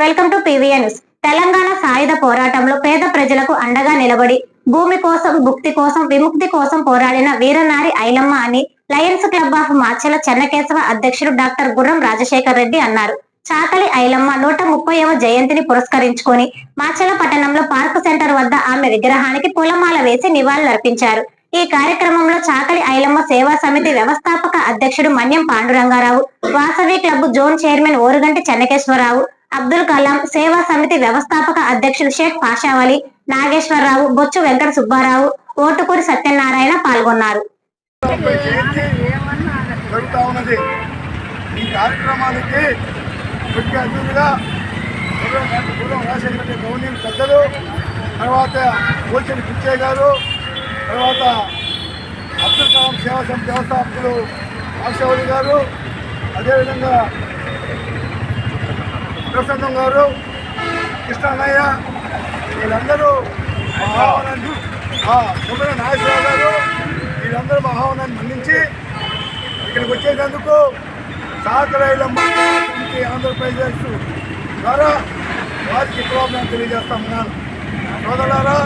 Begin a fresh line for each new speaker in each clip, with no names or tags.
Welcome to PVN news. Telangana సాయుధ పోరాటంలో పేద ప్రజలకు అండగా నిలబడి భూమి కోసం భుక్తి కోసం విముక్తి కోసం పోరాడిన వీరనారి ఐలమ్మ అని Lions Club of Machela Chennakesava అధ్యక్షుడు డాక్టర్ గుర్రం రాజశేఖర్ రెడ్డి అన్నారు. చాకలి ఐలమ్మ నూట ముప్పైవ జయంతిని పురస్కరించుకొని మాచెల పట్టణంలో పార్కు సెంటర్ వద్ద ఆమె విగ్రహానికి పూలమాల వేసి నివాళులర్పించారు. ఈ కార్యక్రమంలో చాకలి ఐలమ్మ సేవా సమితి వ్యవస్థాపక అధ్యక్షుడు Manyam Pandurangarao Vasavi club zone chairman Oruganti Chennakeswararao Abdul Kalam సేవా సమితి వ్యవస్థాపక అధ్యక్షుడు షేక్ పాషావలి నాగేశ్వరరావు బొచ్చు వెంకట సుబ్బారావు ఓటుకూరి సత్యనారాయణ పాల్గొన్నారు.
ఈ కార్యక్రమానికి ముఖ్య అతిథులుగా రాజశేఖర పెద్దలు తర్వాత పిచ్చయ్య గారు తర్వాత అబ్దుల్ కలాం సేవా సమితి వ్యవస్థాపకులు ఆశావళి గారు అదేవిధంగా ప్రసన్నం గారు కృష్ణన్నయ్య వీళ్ళందరూ మా ఆహ్వానాన్ని సుబ్రహ్మ నాగేశ్వరరావు గారు వీళ్ళందరూ మా ఆహ్వానాన్ని మన్నించి ఇక్కడికి వచ్చేటందుకు సహకరైలమ్మ కమిటీ ఆంధ్రప్రదేశ్ ద్వారా వారికి నేను తెలియజేస్తామన్నాను సోదరులారా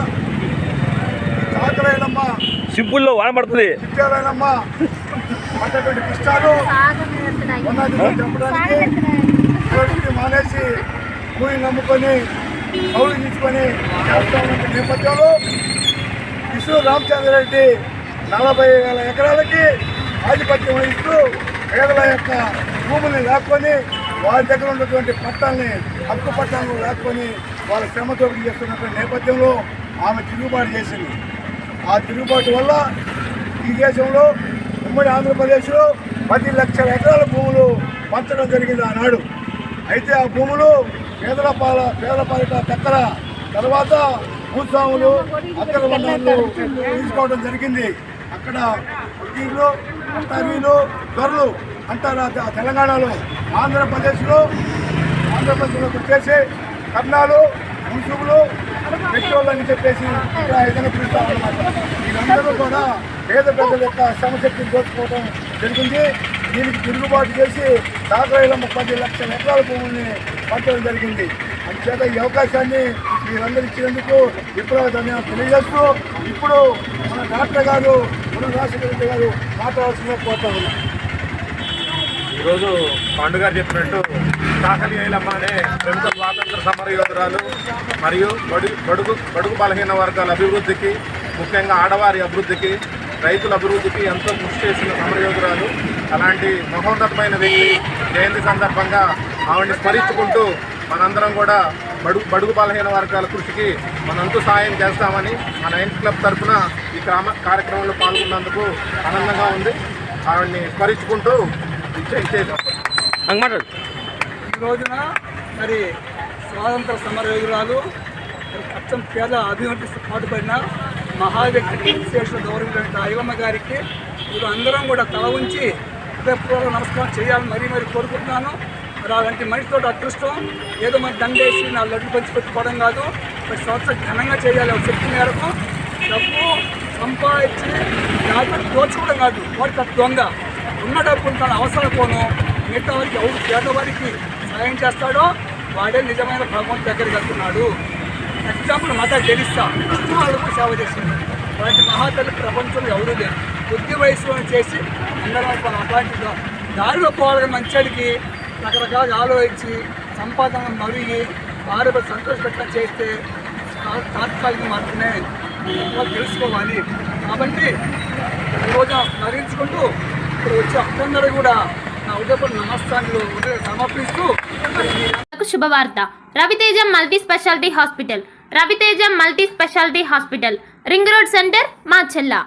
ఈ సహకరైలమ్మ
సింపుల్లో వాడబడుతుంది.
కష్టాలు ఉన్నది చెప్పడానికి ఇటువంటి మానేసి భూమిని నమ్ముకొని కౌలు తీసుకొని చేస్తా ఉన్న నేపథ్యంలో విష్ణు రామచంద్రరెడ్డి నలభై వేల ఎకరాలకి ఆధిపత్యం వహిస్తూ పేదల యొక్క భూముల్ని లాక్కొని వారి దగ్గర ఉన్నటువంటి పట్టాలని హక్కు పట్టాలను లాక్కొని వాళ్ళ శ్రమ దోపిడీ చేస్తున్నటువంటి నేపథ్యంలో ఆమె తిరుగుబాటు చేసింది. ఆ తిరుగుబాటు వల్ల ఈ దేశంలో ఉమ్మడి ఆంధ్రప్రదేశ్లో పది లక్షల ఎకరాల భూములు పంచడం జరిగింది ఆనాడు. అయితే ఆ భూములు పేదల పాల పేదల పాలిట దక్కర తర్వాత భూస్వాములు అక్కడ వర్ణాలు తీసుకోవడం జరిగింది. అక్కడ వకీళ్ళు అట్టారీలు దొరలు అంటారు తెలంగాణలో. ఆంధ్రప్రదేశ్లో ఆంధ్రప్రదేశ్లో వచ్చేసి కర్ణాలు ముసుగులు పెట్రోల్ అని చెప్పేసి ఇక్కడ ఏదైనా అనమాట వీళ్ళందరూ కూడా పేద ప్రజల యొక్క శ్రమశక్తిని దోచుకోవడం జరిగింది. దీనికి తిరుగుబాటు చేసి సాగరైలమ్మ పది లక్షల ఎకరాల భూముల్ని పంచడం జరిగింది. అందుచేత ఈ అవకాశాన్ని మీరందరూ ఇచ్చినందుకు ఇప్పుడు ధన్యవాదాలు తెలియజేస్తూ ఇప్పుడు మన డాక్టర్ గారు మన రాజశేఖర రెడ్డి గారు మాట్లాడాల్సిందే కోరుతా ఉన్నాం.
ఈరోజు పాండు గారు చెప్పినట్టు కాకలి ఐలమ్మ అనే ప్రముఖ స్వాతంత్ర సమర యోధురాలు మరియు బడుగు బడుగు బడుగు బలహీన వర్గాల అభివృద్ధికి ముఖ్యంగా ఆడవారి అభివృద్ధికి రైతుల అభివృద్ధికి ఎంతో కృషి చేసిన సమరయోధురాలు అలాంటి మహోన్నతమైన వ్యక్తి జయంతి సందర్భంగా ఆవిడని స్మరించుకుంటూ మనందరం కూడా బడుగు బడుగు బలహీన వర్గాల కృషికి మనంతు సాయం చేస్తామని మన లయన్స్ క్లబ్ తరఫున ఈ కామ కార్యక్రమంలో పాల్గొన్నందుకు ఆనందంగా ఉంది. ఆవిడని స్మరించుకుంటూ ఇచ్చేసాం
ఈ రోజున మరి స్వాతంత్ర సమరయోధురాలు మరి అచ్చం పేద అభివృద్ధి పాటుపడిన మహా వ్యక్తికి విశేష గౌరవం ఐవమ్మ గారికి మీరు అందరం కూడా తల ఉంచి హృదయపూర్వక నమస్కారం చేయాలని మరీ మరీ కోరుకుంటున్నాను. మరి అలాంటి మనిషితో అదృష్టం ఏదో మరి దండేసి నా లడ్డు పంచిపెట్టుకోవడం కాదు. మరి సంవత్సరం ఘనంగా చేయాలి ఒక శక్తి మేరకు. డబ్బు సంపాదించి జాగ్రత్త దోచుకోవడం కాదు. వాడికి అది దొంగ. ఉన్న డబ్బును తన అవసరం పోను మిగతా వారికి ఎవరు పేదవారికి సాయం చేస్తాడో వాడే నిజమైన భగవంతు దగ్గరికి వెళ్తున్నాడు. ఎగ్జాంపుల్ మత గెలిస్తా వాళ్ళకు సేవ చేసింది. వాటి మహాతల్లి ప్రపంచంలో ఎవరూ లేదు బుద్ధి వయసులో చేసి అందరం మనం అట్లాంటి దారిలో పోవాలని మంచికి రకరకాల ఆలోచించి సంపాదన మరిగి వారి సంతోషపెట్టడం చేస్తే తా- తాత్కాలికం మాత్రమే తెలుసుకోవాలి. కాబట్టి ఈరోజు స్మరించుకుంటూ ఇప్పుడు వచ్చే అందరూ కూడా నా ఉదయపూర్ నమస్కారంలో ఉదయం సమర్పిస్తూ
శుభవార్త. Raviteja multi speciality hospital. Raviteja multi speciality hospital. Ring road centre మా చెల్ల